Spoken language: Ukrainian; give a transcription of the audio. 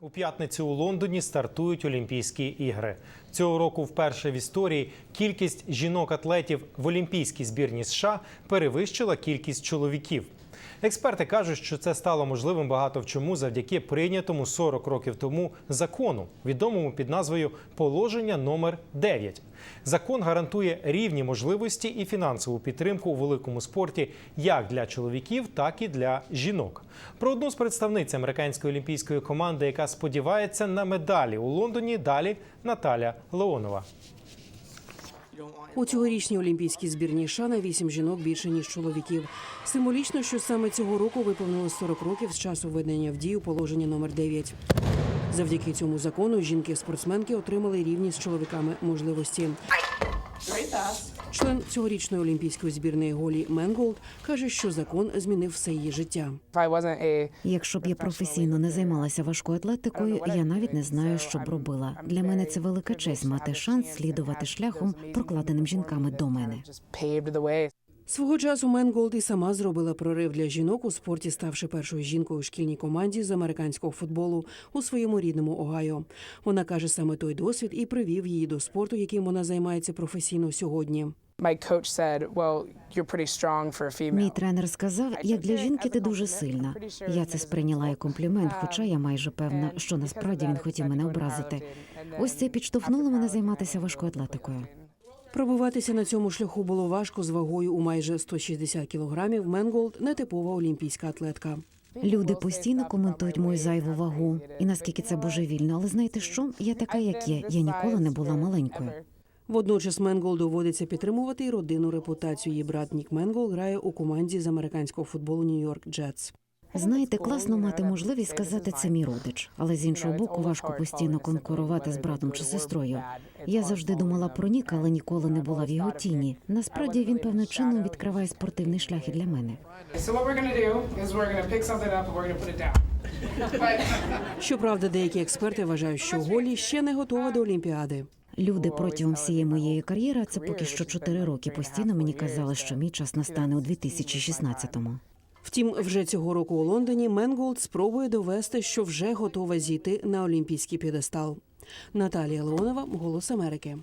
У п'ятницю у Лондоні стартують Олімпійські ігри. Цього року вперше в історії кількість жінок-атлетів в Олімпійській збірні США перевищила кількість чоловіків. Експерти кажуть, що це стало можливим багато в чому завдяки прийнятому 40 років тому закону, відомому під назвою Положення номер 9. Закон гарантує рівні можливості і фінансову підтримку у великому спорті як для чоловіків, так і для жінок. Про одну з представниць американської олімпійської команди, яка сподівається на медалі у Лондоні, далі Наталя Леонова. У цьогорічній олімпійській збірній США на вісім жінок більше ніж чоловіків. Символічно, що саме цього року виповнилось 40 років з часу введення в дію положення номер 9. Завдяки цьому закону жінки-спортсменки отримали рівні з чоловіками можливості. Член цьогорічної олімпійської збірної Голі Менголд каже, що закон змінив все її життя. Якщо б я професійно не займалася важкою атлетикою, я навіть не знаю, що б робила. Для мене це велика честь мати шанс слідувати шляхом, прокладеним жінками до мене. Свого часу Менголд і сама зробила прорив для жінок у спорті, ставши першою жінкою у шкільній команді з американського футболу у своєму рідному Огайо. Вона каже, саме той досвід і привів її до спорту, яким вона займається професійно сьогодні. Мій тренер сказав, як для жінки ти дуже сильна. Я це сприйняла як комплімент, хоча я майже певна, що насправді він хотів мене образити. Ось це підштовхнуло мене займатися важкою атлетикою. Пробиватися на цьому шляху було важко з вагою у майже 160 кілограмів. Менголд нетипова олімпійська атлетка. Люди постійно коментують мою зайву вагу і наскільки це божевільно. Але знаєте що? Я така, як є. Я ніколи не була маленькою. Водночас Менгол доводиться підтримувати і родинну репутацію. Її брат Нік Менгол грає у команді з американського футболу Нью-Йорк Джетс. Знаєте, класно мати можливість сказати це мій родич, але з іншого боку, важко постійно конкурувати з братом чи сестрою. Я завжди думала про Ніка, але ніколи не була в його тіні. Насправді він певним чином відкриває спортивний шлях і для мене. Щоправда, деякі експерти вважають, що Голі ще не готова до Олімпіади. Люди протягом всієї моєї кар'єри, це поки що чотири роки, постійно мені казали, що мій час настане у 2016-му. Втім, вже цього року у Лондоні Менголд спробує довести, що вже готова зійти на олімпійський п'єдестал. Наталія Леонова, Голос Америки.